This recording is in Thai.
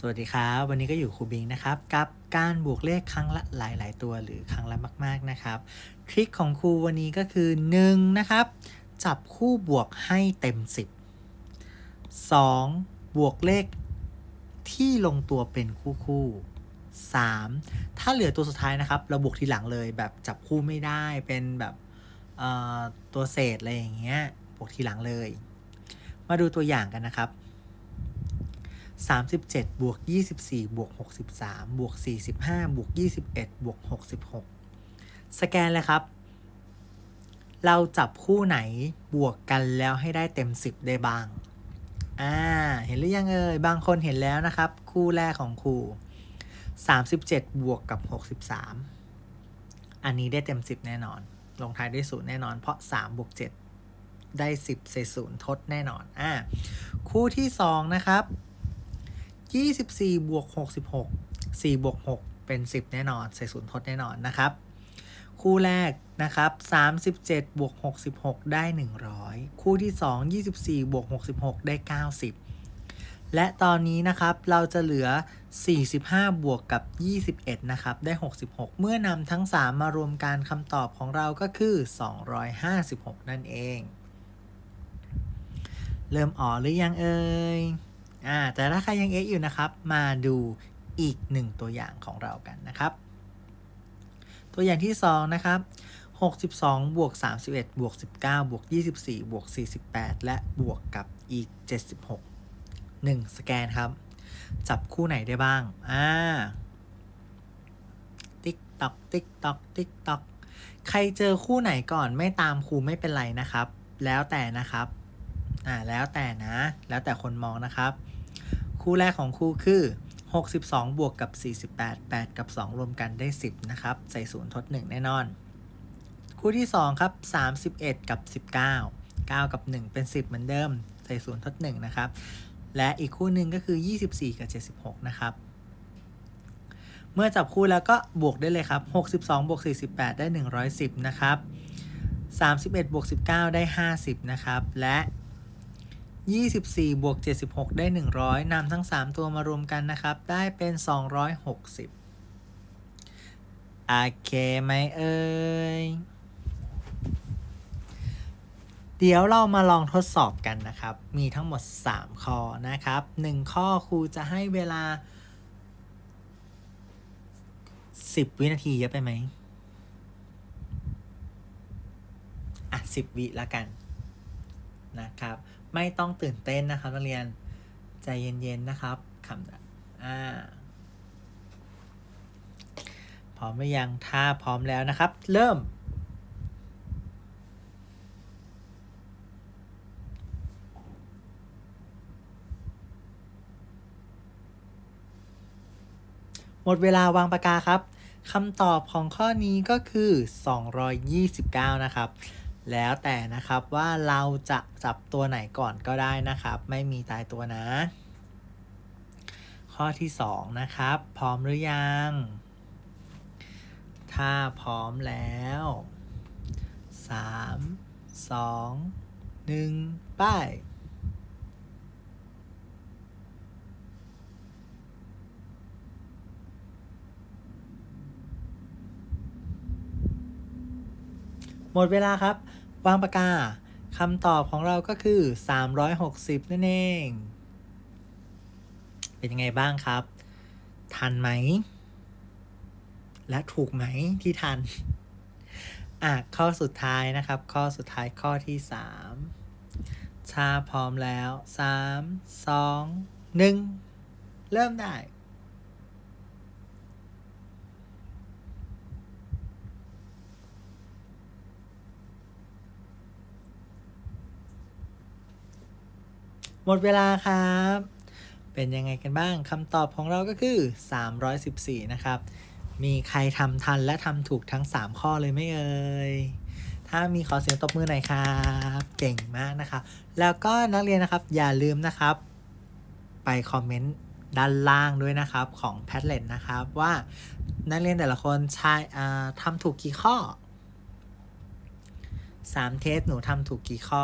สวัสดีครับ วันนี้ก็อยู่ครูบิงนะครับ กับการบวกเลขครั้งละหลาย ๆ ตัวหรือครั้งละมาก ๆ นะครับ ทริคของครูวันนี้ก็คือ 1. นะครับ จับคู่บวกให้เต็ม 10 2. บวกเลขที่ลงตัวเป็นคู่คู่ๆ 3. ถ้าเหลือตัวสุดท้ายนะครับ เราบวกทีหลังเลยแบบจับคู่ไม่ได้เป็นแบบเอ่อตัวเศษอะไรอย่างเงี้ยบวกทีหลังเลย มาดูตัวอย่างกันนะครับ 37บวก24บวก63บวก45บวก21บวก66 สแกนเลยครับ เราจับคู่ไหนบวกกันแล้วให้ได้เต็ม 10 ได้บ้าง อ่า เห็นหรือยังเอ่ย บางคนเห็นแล้วนะครับ คู่แรกของครู37 บวกกับ 63 อันนี้ได้เต็ม 10 แน่นอน ลงท้ายด้วยศูนย์แน่นอน เพราะ3บวก7ได้ 10ใส่ศูนย์ทดแน่นอน อ่า คู่ที่ 2 นะครับ 24 บวก 66 4 บวก 6 เป็น 10 แน่นอน ใส่ศูนย์ทดแน่นอนนะครับ คู่แรกนะครับ 37 บวก 66 ได้ 100 คู่ที่ 2 24 บวก 66 ได้ 90 และตอนนี้นะครับเราจะเหลือ 45 บวกกับ 21 นะครับ ได้ 66 เมื่อนำทั้ง 3 มารวมกันคำตอบของเราก็คือ 256 นั่นเอง เริ่มอ๋อหรือยังเอ่ย อ่าแต่ถ้าใครยังเอ๊ะอยู่นะครับ มาดูอีกหนึ่งตัวอย่างของเรากันนะครับ ตัวอย่างที่ 2 นะครับ 62 บวก 31 บวก 19 บวก 24 บวก 48 และบวกกับอีก 76 1 สแกนครับ จับคู่ไหนได้บ้าง อ่า ติ๊กตอก ติ๊กตอก ติ๊กตอก ใครเจอคู่ไหนก่อนไม่ตามครูไม่เป็นไรนะครับ แล้วแต่นะครับ อ่า แล้วแต่นะ แล้วแต่คนมองนะครับ คู่แรกของครูคือ 62 บวกกับ 48 8 กับ 2 รวมกันได้ 10 นะครับ ใส่ศูนย์ทด 1 แน่นอน คู่ที่ 2 ครับ 31 กับ 19 9 กับ 1 เป็น 10 เหมือนเดิม ใส่ศูนย์ทด 1 นะครับ และอีกคู่หนึ่งก็คือ 24 กับ 76 นะครับ เมื่อจับคู่แล้วก็บวกได้เลยครับ 62 บวก 48 ได้ 110 นะครับ 31 บวก 19 ได้ 50 นะครับ และ 24 บวก 76 ได้ 100 นำทั้ง 3 ตัวมารวมกันนะครับ ได้เป็น 260 โอเคไหมเอ่ย เดี๋ยวเรามาลองทดสอบกันนะครับ มีทั้งหมด 3 ข้อนะครับ 1 ข้อครูจะให้เวลา 10 วินาทีเยอะไปไหมอะ 10 วิละกัน นะครับ ไม่ต้องตื่นเต้นนะครับนักเรียนใจเย็นๆนะครับคำอ่าพร้อมหรือยังถ้าพร้อมแล้วนะครับ เริ่มหมดเวลาวางปากกาครับ คำตอบของข้อนี้ก็คือ 229 นะครับ แล้วแต่นะครับว่าเราจะจับตัวไหนก่อนก็ได้นะครับ ไม่มีตายตัวนะ ข้อที่ 2 นะครับ พร้อมหรือยัง ถ้าพร้อมแล้ว 3 2 1 ไป หมดเวลาครับ วางปากกาคำตอบของเราก็คือ 360 นั่นเอง เป็นยังไงบ้างครับ ทันไหม และถูกไหมที่ทัน อะ ข้อสุดท้ายนะครับ ข้อสุดท้ายข้อที่3ถ้าพร้อมแล้ว 3 2 1 เริ่มได้ หมดเวลาครับ เป็นยังไงกันบ้างคำตอบของเราก็คือ 314 นะครับ มีใครทำทันและทำถูกทั้ง 3 ข้อเลยไม่เอ่ยถ้ามีขอเสียงตบมือหน่อยครับ เก่งมากนะครับ แล้วก็นักเรียนนะครับอย่าลืมนะครับ ไปคอมเมนต์ด้านล่างด้วยนะครับของ p a d l e t นะครับว่านักเรียนแต่ละคนใช้อ่ทำถูกกี่ข้อ 3 เทสหนูทำถูกกี่ข้อ